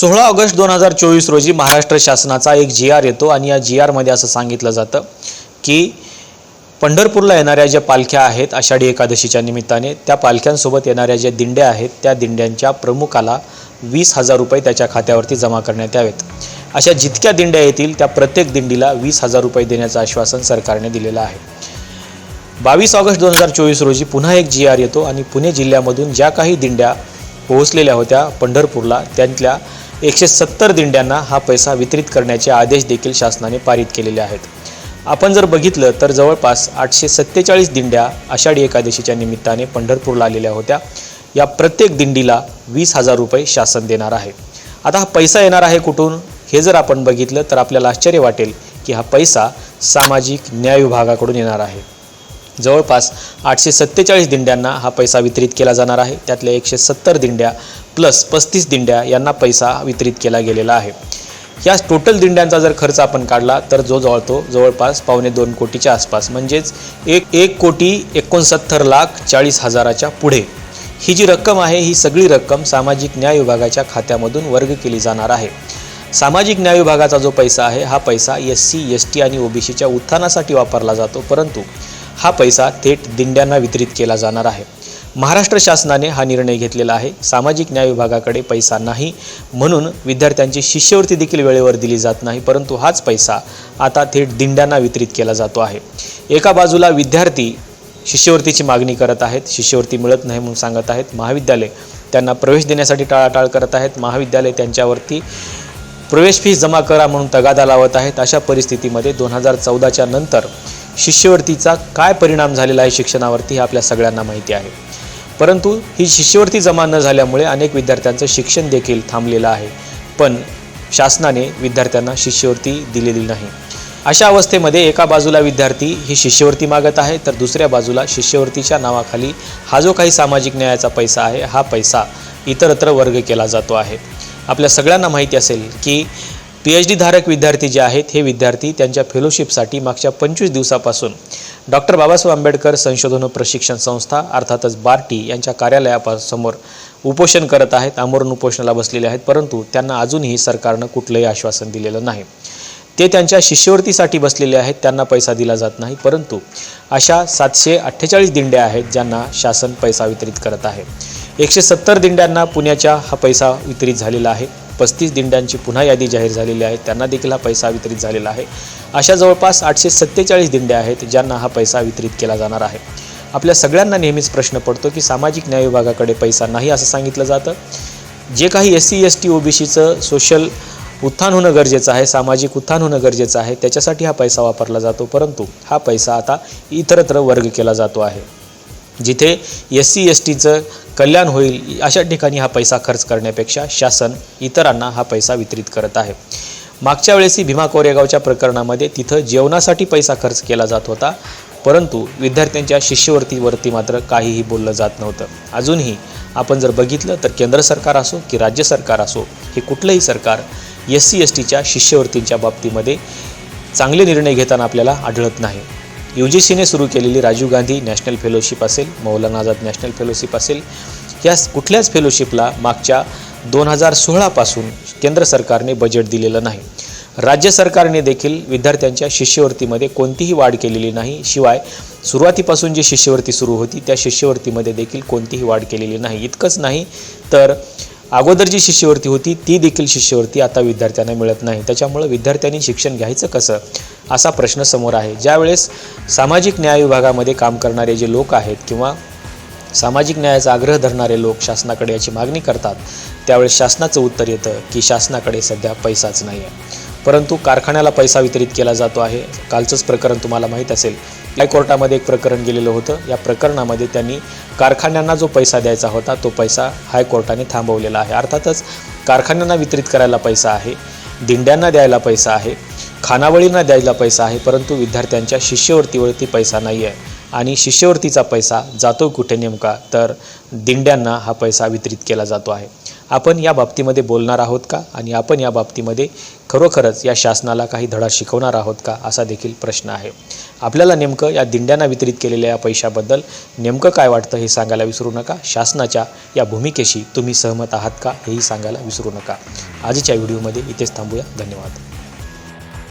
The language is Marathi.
सोळा ऑगस्ट दोन हजार चोवीस रोजी महाराष्ट्र शासनाचा एक जी आर येतो आणि या जी आरमध्ये असं सांगितलं जातं की पंढरपूरला येणाऱ्या ज्या पालख्या आहेत आषाढी एकादशीच्या निमित्ताने त्या पालख्यांसोबत येणाऱ्या ज्या दिंड्या आहेत त्या दिंड्यांच्या प्रमुखाला वीस हजार रुपये त्याच्या खात्यावरती जमा करण्यात यावेत. अशा जितक्या दिंड्या येतील त्या प्रत्येक दिंडीला वीस हजार रुपये देण्याचं आश्वासन सरकारने दिलेलं आहे. बावीस ऑगस्ट दोन हजार चोवीस रोजी पुन्हा एक जी आर येतो आणि पुणे जिल्ह्यामधून ज्या काही दिंड्या पोहोचलेल्या होत्या पंढरपूरला त्यांतल्या एकशे सत्तर दिंड्यांना हा पैसा वितरित करण्याचे आदेश देखील शासनाने पारित केलेले आहेत. आपण जर बघितलं तर जवळपास आठशे सत्तेचाळीस दिंड्या आषाढी एकादशीच्या निमित्ताने पंढरपूरला आलेल्या होत्या. या प्रत्येक दिंडीला वीस हजार रुपये शासन देणार आहे. आता हा पैसा येणार आहे कुठून? हे जर आपण बघितलं तर आपल्याला आश्चर्य वाटेल की हा पैसा सामाजिक न्याय विभागाकडून येणार आहे. जवळपास आठशे सत्तेचाळीस दिंड्यांना हा पैसा वितरित केला जाणार आहे. त्यातल्या एकशे सत्तर दिंड्या प्लस पस्तीस दिंड्या यांना पैसा वितरित केला गेलेला आहे. या टोटल दिंड्यांचा जर खर्च आपण काढला तर जो जवळतो जवळपास पावणे दोन कोटीच्या आसपास म्हणजेच एक एक कोटी एकोणसत्तर लाख चाळीस हजाराच्या पुढे. ही जी रक्कम आहे ही सगळी रक्कम सामाजिक न्याय विभागाच्या खात्यामधून वर्ग केली जाणार आहे. सामाजिक न्याय विभागाचा जो पैसा आहे हा पैसा एस सी एस टी आणि ओबीसीच्या उत्थानासाठी वापरला जातो परंतु हा पैसा थेट दिंड्यांना वितरित केला जाणार आहे. महाराष्ट्र शासनाने हा निर्णय घेतलेला आहे. सामाजिक न्याय विभागाकडे पैसा नाही म्हणून विद्यार्थ्यांची शिष्यवृत्ती देखील वेळेवर दिली जात नाही परंतु हाच पैसा आता थेट दिंड्यांना वितरित केला जातो आहे. एका बाजूला विद्यार्थी शिष्यवृत्तीची मागणी करत आहेत शिष्यवृत्ती मिळत नाही म्हणून सांगत आहेत. महाविद्यालय त्यांना प्रवेश देण्यासाठी टाळाटाळ करत आहेत. महाविद्यालय त्यांच्यावरती प्रवेश फीस जमा करा म्हणून तगादा लावत आहेत. अशा परिस्थितीमध्ये दोन हजार चौदाच्या नंतर शिष्यवृत्तीचा काय परिणाम झालेला आहे शिक्षणावरती हे आपल्या सगळ्यांना माहिती आहे. परंतु ही शिष्यवृत्ती जमा न झाल्यामुळे अनेक विद्यार्थ्यांचं शिक्षण देखील थांबलेलं आहे. पण शासनाने विद्यार्थ्यांना शिष्यवृत्ती दिलेली नाही. अशा अवस्थेमध्ये एका बाजूला विद्यार्थी ही शिष्यवृत्ती मागत आहे तर दुसऱ्या बाजूला शिष्यवृत्तीच्या नावाखाली हा जो काही सामाजिक न्यायाचा पैसा आहे हा पैसा इतरत्र वर्ग केला जातो आहे. आपल्या सगळ्यांना माहिती असेल की पी एच डी धारक विद्यार्थी जे आहेत हे विद्यार्थी त्यांच्या फेलोशिपसाठी मागच्या पंचवीस दिवसापासून डॉक्टर बाबासाहेब आंबेडकर संशोधन प्रशिक्षण संस्था अर्थातच बार्टी यांच्या कार्यालयापासमोर उपोषण करत आहेत आमरण उपोषणाला बसलेले आहेत परंतु त्यांना अजूनही सरकारनं कुठलंही आश्वासन दिलेलं नाही. ते त्यांच्या शिष्यवृत्तीसाठी बसलेले आहेत त्यांना पैसा दिला जात नाही परंतु अशा सातशे अठ्ठेचाळीस दिंड्या आहेत ज्यांना शासन पैसा वितरित करत आहे. एकशे सत्तर दिंड्यांना पुण्याच्या हा पैसा वितरित झालेला आहे. पस्तीस दिंड्यांची पुन्हा यादी जाहीर झालेली आहे. त्यांना देखील हा पैसा वितरित झालेला आहे. अशा जवळपास आठशे सत्तेचाळीस दिंड्या आहेत ज्यांना हा पैसा वितरित केला जाणार आहे. आपल्या सगळ्यांना नेहमीच प्रश्न पडतो की सामाजिक न्याय विभागाकडे पैसा नाही असं सांगितलं जातं. जे काही एस सी एस टी ओबीसीचं सोशल उत्थान होणं गरजेचं आहे सामाजिक उत्थान होणं गरजेचं आहे त्याच्यासाठी हा पैसा वापरला जातो. परंतु हा पैसा आता इतरत्र वर्ग केला जातो आहे. जिथे एस सी एस टीचं कल्याण होईल अशा ठिकाणी हा पैसा खर्च करण्यापेक्षा शासन इतरांना हा पैसा वितरित करत आहे. मागच्या वेळेसही भीमा कोरेगावच्या प्रकरणामध्ये तिथं जेवणासाठी पैसा खर्च केला जात होता परंतु विद्यार्थ्यांच्या शिष्यवृत्तीवरती मात्र काहीही बोललं जात नव्हतं. अजूनही आपण जर बघितलं तर केंद्र सरकार असो की राज्य सरकार असो हे कुठलंही सरकार एस सी एस टीच्या शिष्यवृत्तींच्या बाबतीमध्ये चांगले निर्णय घेताना आपल्याला आढळत नाही. यू जी सीने सुरू केलेली राजीव गांधी नॅशनल फेलोशिप असेल मौलाना आझाद नॅशनल फेलोशिप असेल या कुठल्याच फेलोशिपला मागच्या दोन हजार सोळापासून केंद्र सरकारने बजेट दिलेलं नाही. राज्य सरकारने देखील विद्यार्थ्यांच्या शिष्यवृत्तीमध्ये कोणतीही वाढ केलेली नाही शिवाय सुरुवातीपासून जी शिष्यवृत्ती सुरू होती त्या शिष्यवृत्तीमध्ये देखील कोणतीही वाढ केलेली नाही. इतकंच नाही तर अगोदर जी शिष्यवृत्ती होती ती देखील शिष्यवृत्ती आता विद्यार्थ्यांना मिळत नाही. त्याच्यामुळं विद्यार्थ्यांनी शिक्षण घ्यायचं कसं? असा प्रश्न समोर आहे. ज्यावेळेस सामाजिक न्याय विभागामध्ये काम करणारे जे लोक आहेत किंवा सामाजिक न्यायाचा आग्रह धरणारे लोक शासनाकडे याची मागणी करतात त्यावेळेस शासनाचं उत्तर येतं की शासनाकडे सध्या पैसाच नाही आहे परंतु कारखान्याला पैसा वितरित केला जातो आहे. कालचंच प्रकरण तुम्हाला माहीत असेल. हायकोर्टामध्ये एक प्रकरण गेलेलं होतं. या प्रकरणामध्ये त्यांनी कारखान्यांना जो पैसा द्यायचा होता तो पैसा हायकोर्टाने थांबवलेला आहे. अर्थातच कारखान्यांना वितरित करायला पैसा आहे दिंड्यांना द्यायला पैसा आहे खानावळींना द्यायला पैसा आहे परंतु विद्यार्थ्यांच्या शिष्यवृत्तीवरती पैसा नाही आहे आणि शिष्यवृत्तीचा पैसा जातो कुठे नेमका तर दिंड्यांना हा पैसा वितरित केला जातो आहे. आपण या बाबतीमध्ये बोलणार आहोत का? आणि आपण या बाबतीमध्ये खरोखरच या शासनाला काही धडा शिकवणार आहोत का? असा देखील प्रश्न आहे. आपल्याला नेमकं या दिंड्यांना वितरित केलेल्या या पैशाबद्दल नेमकं काय वाटतं हे सांगायला विसरू नका. शासनाच्या या भूमिकेशी तुम्ही सहमत आहात का हेही सांगायला विसरू नका. आजच्या व्हिडिओमध्ये इथेच थांबूया. धन्यवाद.